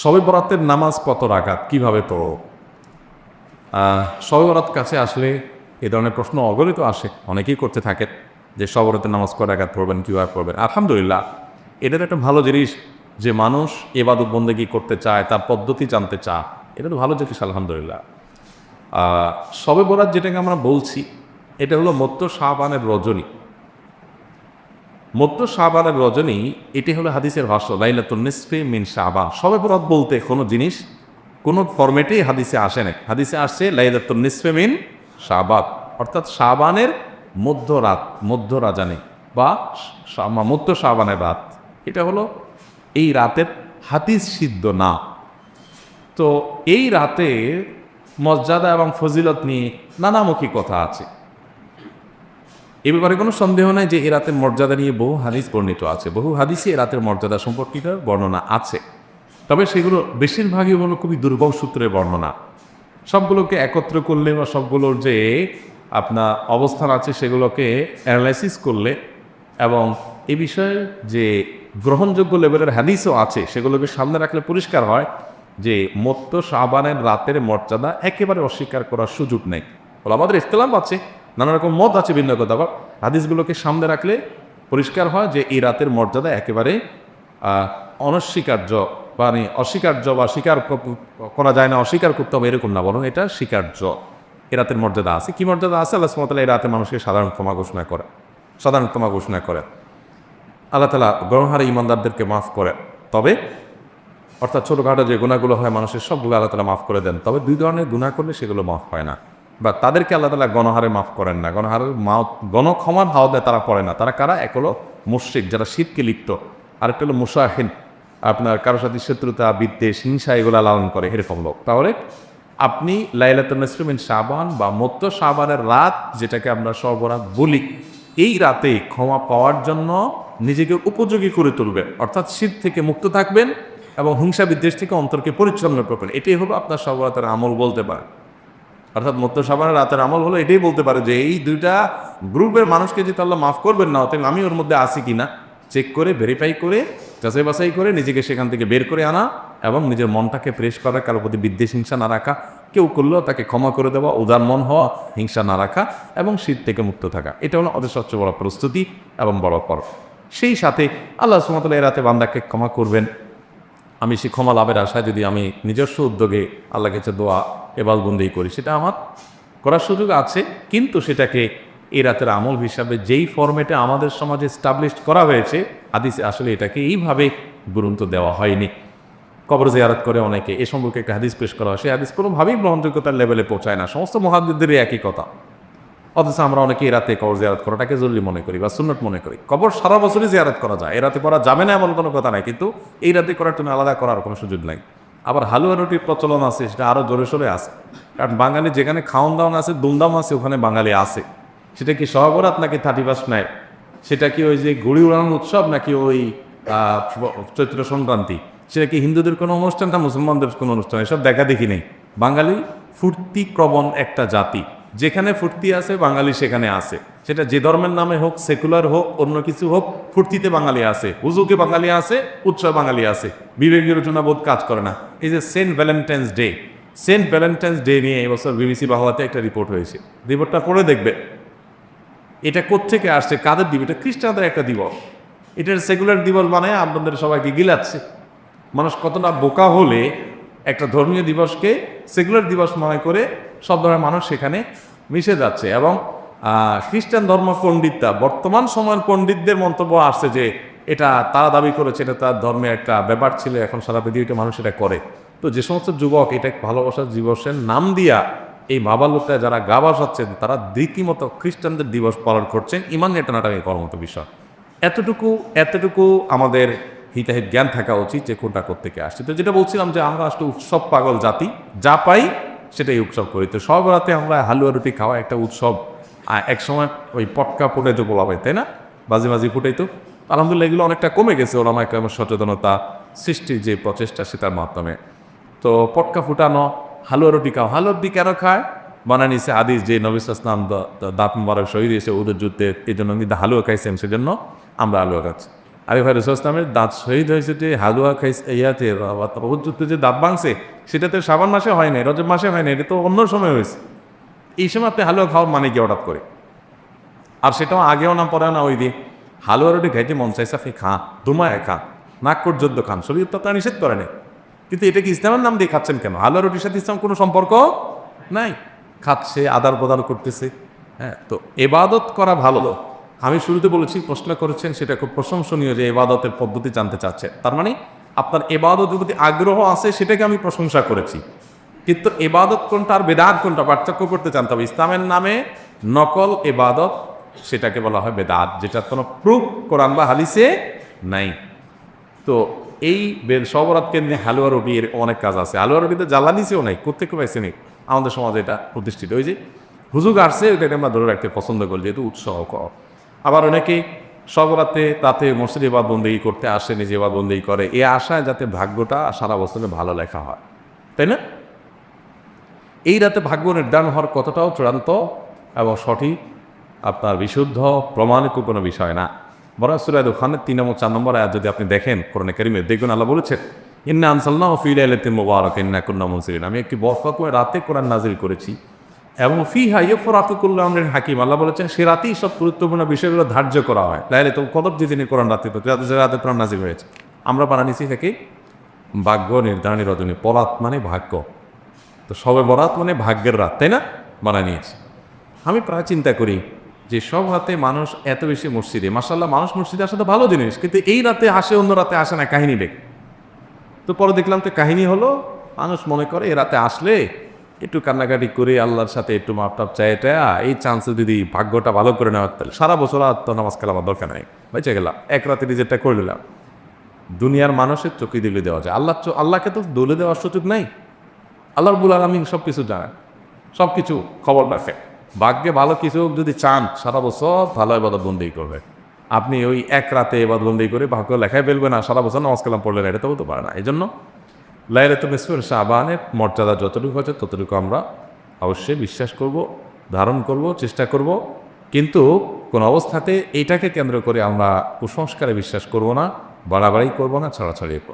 সবে বরাতের নামাজ কত রাকাত? কীভাবে পড়ো সবে বরাত কাছে আসলে এ ধরনের প্রশ্ন অগণিত আসে। অনেকেই করতে থাকেন যে সবে বরাতের নামাজ কয় রাকাত পড়বেন, কীভাবে পড়বেন? আলহামদুলিল্লাহ এটার একটা ভালো জিনিস যে মানুষ এবাদত বন্দেগী করতে চায়, তার পদ্ধতি জানতে চায়। এটা তো ভালো জিনিস, আলহামদুলিল্লাহ। সবে বরাত যেটাকে আমরা বলছি, এটা হলো মত্ত শাহবানের রজনী। মধ্য শাহবানের রজনী, এটি হলো হাদিসের ভাষ্য, লাইলাতুন নিসফে মিন শাহবান। সবে বরাত বলতে কোনো জিনিস, কোনো ফরম্যাটেই হাদিসে আসে না হাদিসে আসছে লাইলাতুন নিসফে মিন শাহবাদ অর্থাৎ শাহবানের মধ্য রাজানে বা মধ্য শাহবানের রাত। এটা হলো এই রাতের হাদিস সিদ্ধ না। তো এই রাতে মর্যাদা এবং ফজিলত নিয়ে নানামুখী কথা আছে। এ ব্যাপারে কোনো সন্দেহ নাই যে এ রাতের মর্যাদা নিয়ে বহু হাদিস বর্ণিত আছে। বহু হাদিসে এ রাতের মর্যাদা সম্পর্কিত বর্ণনা আছে। তবে সেগুলো বেশিরভাগই হলো খুবই দুর্বল সূত্রের বর্ণনা। সবগুলোকে একত্র করলে বা সবগুলোর যে আপনার অবস্থান আছে সেগুলোকে অ্যানালাইসিস করলে এবং এ বিষয়ে যে গ্রহণযোগ্য লেভেলের হাদিসও আছে, সেগুলোকে সামনে রাখলে পরিষ্কার হয় যে মত্ত সাবানের রাতের মর্যাদা একেবারে অস্বীকার করার সুযোগ নেই। বলে আমাদের ইফতলাম আছে। নানা রকম মত আছে ভিন্ন কথা, আবার হাদিসগুলোকে সামনে রাখলে পরিষ্কার হয় যে এই রাতের মর্যাদা একেবারে অনস্বীকার্য মানে অস্বীকার্য বা স্বীকার করা যায় না অস্বীকার করতে হবে এরকম না, বরং এটা স্বীকার্য। এ রাতের মর্যাদা আছে। কি মর্যাদা আছে? আল্লাহ সুমতাল্লাহ এই রাতে মানুষকে সাধারণ ক্ষমা ঘোষণা করে, সাধারণ ক্ষমা ঘোষণা করে। আল্লাহ তালা গ্রহহারে ইমানদারদেরকে মাফ করে। তবে, অর্থাৎ ছোটোখাটো যে গুণাগুলো হয় মানুষের, সবগুলো আল্লাহ তালা মাফ করে দেন। তবে দুই ধরনের গুণা করলে সেগুলো মাফ হয় না। বা তাদেরকে আল্লাহ তালা গণহারে মাফ করেন না। গণহারের মাও গণক্ষমার হাওয়া দেয় তারা পড়ে না। তারা কারা? এক হলো মুশ্রিক, যারা শীতকে লিপ্ত। আরেকটা হলো মুসাহিন। আপনার কারোর সাথে শত্রুতা, বিদ্বেষ, হিংসা এগুলো লালন করে এরকম লোক তাহলে আপনি লাইলাতুন্নসমিন সাবান বা মত্ত সাবানের রাত যেটাকে আমরা সর্বরাত বলি, এই রাতে ক্ষমা পাওয়ার জন্য নিজেকে উপযোগী করে তুলবেন। অর্থাৎ শীত থেকে মুক্ত থাকবেন এবং হিংসা, বিদ্বেষ থেকে অন্তরকে পরিচ্ছন্ন করবেন। এটাই হলো আপনার সর্বরাতের আমল বলতে পারেন। অর্থাৎ মধ্য সাবানের রাতের আমল হলো এটাই বলতে পারে যে এই দুইটা গ্রুপের মানুষকে যদি আল্লাহ মাফ করবেন না, অতএব আমি ওর মধ্যে আসি কিনা? চেক করে ভেরিফাই করে, যাচাই বাছাই করে নিজেকে সেখান থেকে বের করে আনা এবং নিজের মনটাকে ফ্রেশ করা কারোর প্রতি বিদ্বেষ হিংসা না রাখা, কেউ করলেও তাকে ক্ষমা করে দেওয়া, উদার মন হওয়া, হিংসা না রাখা এবং শীত থেকে মুক্ত থাকা। এটা হলো ওদের সবচেয়ে বড় প্রস্তুতি এবং বড় পর্ব সেই সাথে আল্লাহ সুমতলা এ রাতে বান্দাকে ক্ষমা করবেন। আমি সে ক্ষমা লাভের আশায় যদি আমি নিজস্ব উদ্যোগে আল্লাহ কাছে দোয়া এবালবন্দি করি। সেটা আমার করার সুযোগ আছে, কিন্তু সেটাকে এই রাতের আমল হিসাবে যেই ফর্মেটে আমাদের সমাজে স্টাবলিশ করা হয়েছে, হাদিসে আসলে এটাকে এইভাবে গুরুত্ব দেওয়া হয়নি। কবর জিয়ারত করে অনেকে, এ সম্পর্কে একটা হাদিস পেশ করা হয়। সেই হাদিস কোনোভাবেই গ্রহণযোগ্যতার লেভেলে পৌঁছায় না। সমস্ত মহাদ্দেরই একই কথা। অথচ আমরা অনেকে রাতে কবর জিয়ারত করাটাকে জরুরি মনে করি বা সুন্নত মনে করি। কবর সারা বছরই জিয়ারত করা যায়। এই রাতে করা যাবে না এমন কোনো কথা নাই, কিন্তু এই রাতে করার জন্য আলাদা করার কোনো সুযোগ নাই। আবার হালুয়া রুটির প্রচলন আছে, সেটা আরও জোরে সোরে আছে। কারণ বাঙালি যেখানে খাওয়ান দাওয়ান আছে দুমদাম আছে, ওখানে বাঙালি আছে। সেটা কি সহবরাত নাকি থার্টি ফার্স্ট নাইট? সেটা কি ওই যে ঘুড়ি উড়ানোর উৎসব নাকি ওই চৈত্র সংক্রান্তি? সেটা কি হিন্দুদের কোনো অনুষ্ঠান না মুসলমানদের কোনো অনুষ্ঠান? এসব দেখা দেখি নেই। বাঙালি ফুর্তিক্রবণ একটা জাতি। যেখানে ফুর্তি আছে, বাঙালি সেখানে আছে। সেটা যে ধর্মের নামে হোক, সেকুলার হোক, অন্য কিছু হোক, ফুর্তিতে বাঙালি আছে। হুজুকে বাঙালি আছে, উৎসব বাঙালি আছে। বিবেক বিরোচনা বোধ কাজ করে না। এই যে saint Valentine's day, saint Valentine's day নিয়ে এবছর বিবিসি বাংলাতে একটা রিপোর্ট হয়েছে। রিপোর্টটা পড়ে দেখবে। এটা কোত্থেকে আসছে, কাদের দিবস? এটা খ্রিস্টানদের একটা দিবস। এটার সেকুলার দিবস মানে আপনাদের সবাইকে গিলাচ্ছে। মানুষ কতটা বোকা হলে একটা ধর্মীয় দিবসকে সেকুলার দিবস মনে করে সব ধরনের মানুষ সেখানে মিশে যাচ্ছে এবং খ্রিস্টান ধর্ম পণ্ডিতরা বর্তমান সময়ের পণ্ডিতদের মন্তব্য আসছে যে এটা তারা দাবি করেছে, এটা তার ধর্মের একটা ব্যাপার ছিল, এখন সারা পৃথিবীতে মানুষ এটা করে। তো যে সমস্ত যুবক এটা ভালোবাসার দিবসের নাম দিয়া এই বাবা যারা গা বাসাচ্ছেন, তারা রীতিমতো খ্রিস্টানদের দিবস পালন করছেন ইমান নেটানাটাকে করার কর্মত বিষয়। এতটুকু এতটুকু আমাদের হিতাহিত জ্ঞান থাকা উচিত যে কোনটা কোথেকে আসছে। তো যেটা বলছিলাম যে আমরা আসলে উৎসব পাগল জাতি, যা পাই সেটাই উৎসব করি। তো সব রাতে আমরা হালুয়া রুটি খাওয়া একটা উৎসব। এক সময় ওই পটকা ফুটে যে বলা হয়, তাই না? বাজি বাজি ফুটেই তো। আলহামদুলিল্লাহ এগুলো অনেকটা কমে গেছে ওরা ওলামায় কেমন সচেতনতা, সৃষ্টির যে প্রচেষ্টা সেটার মাধ্যমে। তো পটকা ফুটানো, হালুয়া রুটি খাও হালুয়া রুটি কেন খায়? বানা নিছে আদিস যে নবিস ইসলাম দাঁত মুবারক শহীদ এসে ওদের যুদ্ধে, এই জন্য কিন্তু হালুয়া খাইছেন, সেজন্য আমরা হালুয়া খাচ্ছি। আরে ভাই, রসুল ইসলামের দাঁত শহীদ হয়েছে যে হালুয়া খাইস ইয়াতে যুদ্ধে যে দাঁত ভাঙছে, সেটা তো শ্রাবণ মাসে হয় নাই, রজব মাসে হয় না এটা তো অন্য সময় হয়েছে। এই সময় আপনি হালুয়া খাওয়ার মানে কি হঠাৎ করে? আর সেটাও আগেও না পরে না, ওই দিন। হালুয়া রুটি খাইতে মন চাইছে, আপনি খান দুমায় খান নাক পর্যন্ত খান, শরীর তো তা নিষেধ করে না কিন্তু এটা কি ইসলামের নাম দিয়ে খাচ্ছেন কেন? হালুয়া রুটির সাথে ইসলাম কোনো সম্পর্ক নাই। খাচ্ছে আদার প্রদান করতেছে হ্যাঁ তো এবাদত করা ভালো। আমি শুরুতে বলেছি, প্রশ্ন করেছেন, সেটা খুব প্রশংসনীয় যে এবাদতের পদ্ধতি জানতে চাচ্ছে। তার মানে আপনার এবাদতের প্রতি আগ্রহ আছে, সেটাকে আমি প্রশংসা করেছি। কিন্তু এবাদত কোনটা আর বেদাত কোনটা, পার্থক্য করতে জানতে হবে। ইসলামের নামে নকল এবাদত, সেটাকে বলা হয় বেদাত, যেটা কোনো প্রুফ কোরআন বা হালিসে নাই। তো এই বের সবরাত কেন্দ্রে হালুয়া রুটি এর অনেক কাজ আছে। হালুয়া রুটিতে জ্বালানিছেও নাই কোথেকে পাইছে নেই। আমাদের সমাজে এটা প্রতিষ্ঠিত। ওই যে হুজুগ আসছে, ওইটাকে আমরা ধরে রাখতে পছন্দ করি, যেহেতু উৎসাহ কর আবার অনেকে সবরাতে তাতে মসজিদ বন্দেগি করতে আসে নিজে এবার বন্দেগি করে। এ আশায় যাতে ভাগ্যটা সারা বছরে ভালো লেখা হয়। তাই না? এই রাতে ভাগ্য নির্ধারণ হওয়ার কতটাও চূড়ান্ত এবং সঠিক আপনার বিশুদ্ধ, প্রমাণিত কোনো বিষয় না। বরং সুরায় দোকানের তিন নম্বর, চার নম্বর আয়াত যদি আপনি দেখেন, কোরআনে কারিমে দেখবেন আল্লাহ বলেছেন, ইন্না আনসাল্লাহ ফিল আলাতিন মুবারক, ইন্না কুন্না মুনসিরিন। আমি একটি বরফাকুয়ে রাতে কোরআন নাজিল করেছি। এবং ফি হাইয়ে ফরাতুকুল্লাহ আমরের হাকিম। আল্লাহ বলেছেন, সে রাতেই সব গুরুত্বপূর্ণ বিষয়গুলো ধার্য করা হয়। লাইলে তো কদর যে দিনে কোরআন রাতে রাতে কোরআন নাজিল হয়েছে। আমরা নিচে থেকে ভাগ্য নির্ধারণী রজনী পরাত মানে ভাগ্য। তো সবে বরাত মানে ভাগ্যের রাত, তাই না? মানা নিয়েছে। আমি প্রায় চিন্তা করি যে সব রাতে মানুষ এত বেশি মসজিদে মাসাল্লাহ মানুষ মসজিদে আসা তো ভালো জিনিস, কিন্তু এই রাতে আসে, অন্য রাতে আসে না, কাহিনী দেখ তো পরে দেখলাম তো কাহিনী হলো, মানুষ মনে করে এ রাতে আসলে একটু কান্নাকাটি করে আল্লাহর সাথে একটু মাপটাপ চাইটা এই চান্সে যদি ভাগ্যটা ভালো করে নেওয়ার তাহলে সারা বছর আর তো নামাজ কালাম দরকার নেই। বেঁচে গেলাম, এক রাতে নিজেরটা করে নিলাম। দুনিয়ার মানুষের চোখে দিলে দেওয়া যায়। আল্লাহ আল্লাহকে তো দলে দেওয়ার সুযোগ নাই। আল্লাহ রবুল আলমিন সব কিছু জানেন। সব কিছু খবর রাখে ভাগ্যে ভালো কিছু যদি চান, সারা বছর ভালো এবাদত বন্দি করবে। আপনি ওই এক রাতে এবার বন্দি করে ভাগ্য লেখায় ফেলবে না সারা বছর নমাজ কালাম পড়লে এটা তো হতে পারে না। এই জন্য লাইলাতুল নিসফের শাহবানের মর্যাদা যতটুকু আছে ততটুকু আমরা অবশ্যই বিশ্বাস করব, ধারণ করব, চেষ্টা করব। কিন্তু কোন অবস্থাতে এইটাকে কেন্দ্র করে আমরা কুসংস্কারে বিশ্বাস করব না, বাড়াবাড়ি করব না ছড়াছড়িয়ে করব